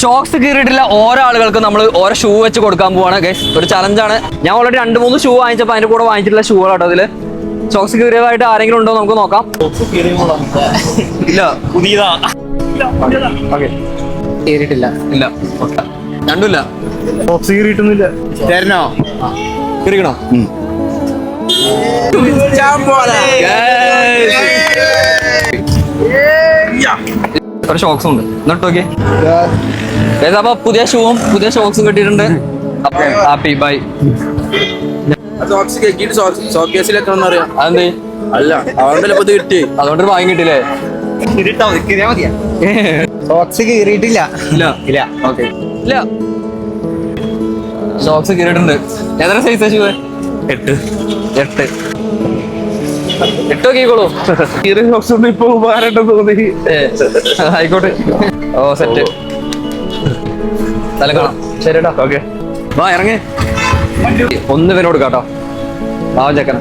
Socks കീറിയിട്ടില്ല ഓരോ ആളുകൾക്കും നമ്മൾ ഓരോ ഷൂ വെച്ച് കൊടുക്കാൻ പോവാണ്. ഗൈസ് ഒരു ചലഞ്ചാണ് ഞാൻ ഓൾറെഡി രണ്ട് മൂന്ന് ഷൂ വാങ്ങിച്ചപ്പോൾ അതിന്റെ കൂടെ വാങ്ങിച്ചിട്ടുള്ള ഷൂ ആട്ടോ അതിൽ ഷോക്സ് കീറിയതായിട്ട് ആരെങ്കിലും ഉണ്ടോ നമുക്ക് നോക്കാം. ഇല്ല. പുതിയതാ. ഓക്കെ കേറിയിട്ടില്ല. ഇല്ല. ഓക്കെ രണ്ടുമില്ല. ബോക്സ് കീറിയിട്ടൊന്നുമില്ല. തരണോ? കീറിക്കണോ? ഒരു ഷോക്സ് ഉണ്ട്. എന്നിട്ട് നോക്കി അപ്പൊ പുതിയ ഷൂവും പുതിയ ഷോക്സും കിട്ടിയിട്ടുണ്ട്. ഹാപ്പി ബൈ സോക്സ് കേക്കിട്ട് ഷോക്കേസിൽ എത്തണമെന്ന് അറിയാം? അതെന്ത്? അല്ല അതുകൊണ്ടല്ലേ ഇപ്പൊ കിട്ടി. അതുകൊണ്ട് വാങ്ങി കിട്ടില്ലേ സോക്സ് കീറിയിട്ടില്ല. ഇല്ല. ഇല്ല. ഓക്കെ ഇല്ല. സോക്സ് കീറിയിട്ടുണ്ട്. എത്ര സൈസ് ഷൂ എട്ട്. എട്ട്. എട്ട് നോക്കിക്കോളൂ. കീറിയ സോക്സ് ഒന്നും ഇപ്പൊ ഉപകാരം തോന്നി. ആയിക്കോട്ടെ. ഓ സെറ്റ് തല കാണാം. ശരിടാ ഓക്കെ. വാ ഇറങ്ങി. ഒന്ന് പേര് കേട്ടോ. പാവം ചെക്കന.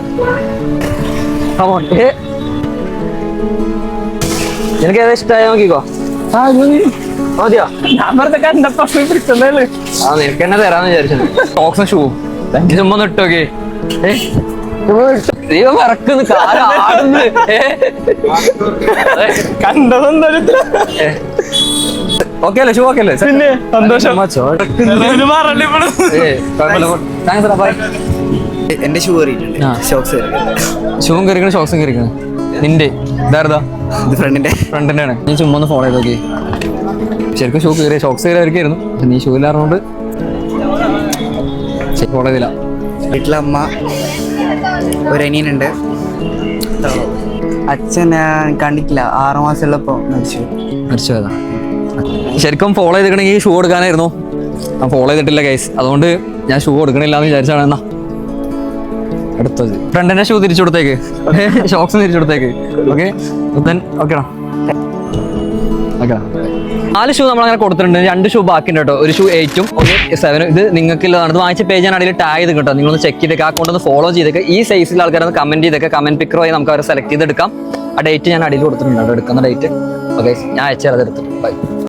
On. നിനക്ക് ഏതാ ഇഷ്ടമായ നോക്കിക്കോ. മതിയോ? ഞാൻ പറഞ്ഞ കണ്ടപ്പോ പിടിച്ചതല്ലേ. ആ നിനക്ക് തന്നെ തരാന്ന് വിചാരിച്ചു സോക്സും ഷൂ ചുമ്മാ ദൈവം ഇറക്കുന്നു കാലാടുന്നു ഓക്കെ അല്ലേ ഷൂ ഓക്കെ അല്ലേ? പിന്നെ സന്തോഷം. താങ്ക്സ് ബൈ എന്റെ ഷൂ കയറിയിട്ടുണ്ട്. ഷോക്സ് ഷൂവും കയറിക്കണം ഷോക്സും കയറിക്കണം നിന്റെ ഇതാരതാ? ഇത് ഫ്രണ്ടിന്റെ ഫ്രണ്ടിന്റെ ആണ് നീ ചുമ്മാ ഒന്ന് ഫോളോ ചെയ്ത് നോക്കി ശരിക്കും ഷൂ കയറിയ ഷോക്സ് കയറിയവർക്കായിരുന്നു നീ ഷൂ ഇല്ലാറുണ്ട് ഫോളോ ചെയ്തില്ല. വീട്ടിലമ്മ ഒരു അനിയനുണ്ട്. അച്ഛൻ കണ്ടിട്ടില്ല. ആറു മാസമുള്ളപ്പോ മരിച്ചു. മരിച്ചു പോയതാ ശരിക്കും ഫോളോ ചെയ്തിട്ടുണ്ടെങ്കിൽ ഷൂ കൊടുക്കാനായിരുന്നു. ഞാൻ ഫോളോ ചെയ്തിട്ടില്ല ഗൈസ് അതുകൊണ്ട് ഞാൻ ഷൂ കൊടുക്കണില്ല എന്ന് വിചാരിച്ചാണ്. എന്നാ? അടുത്തത്. ഫ്രണ്ടിന്റെ ഷൂ തിരിച്ചു കൊടുത്തേക്ക്. ഷോക്സ് തിരിച്ചു കൊടുത്തേക്ക്. ഓക്കെ ഓക്കെടാ ഓക്കെ നാല് ഷൂ നമ്മൾ അങ്ങനെ കൊടുത്തിട്ടുണ്ട്. രണ്ട് ഷൂ ബാക്കിയുണ്ട് കേട്ടോ. ഒരു ഷൂ എയ്റ്റും ഒരു സെവനും ഇത് നിങ്ങൾക്കുള്ളതാണ്. ഇത് വാങ്ങിച്ച പേജ് ഞാൻ അടിയിൽ ടാഗ് ചെയ്ത് കേട്ടോ. നിങ്ങളൊന്ന് ചെക്ക് ചെയ്തേക്ക്. ആ അക്കൗണ്ട് ഒന്ന് ഫോളോ ചെയ്തേക്ക്. ഈ സൈസിലുള്ള ആൾക്കാരൊന്ന് കമന്റ് ചെയ്തേക്ക്. കമന്റ് പിക്കർ ആയി നമുക്ക് അവരെ സെലക്ട് ചെയ്തെടുക്കാം. ആ ഡേറ്റ് ഞാൻ അടിയിൽ കൊടുത്തിട്ടുണ്ട് എടുക്കുന്ന ഡേറ്റ് ഓക്കെ ഞാൻ അയച്ചു തരാം എടുത്തിട്ട്. ബൈ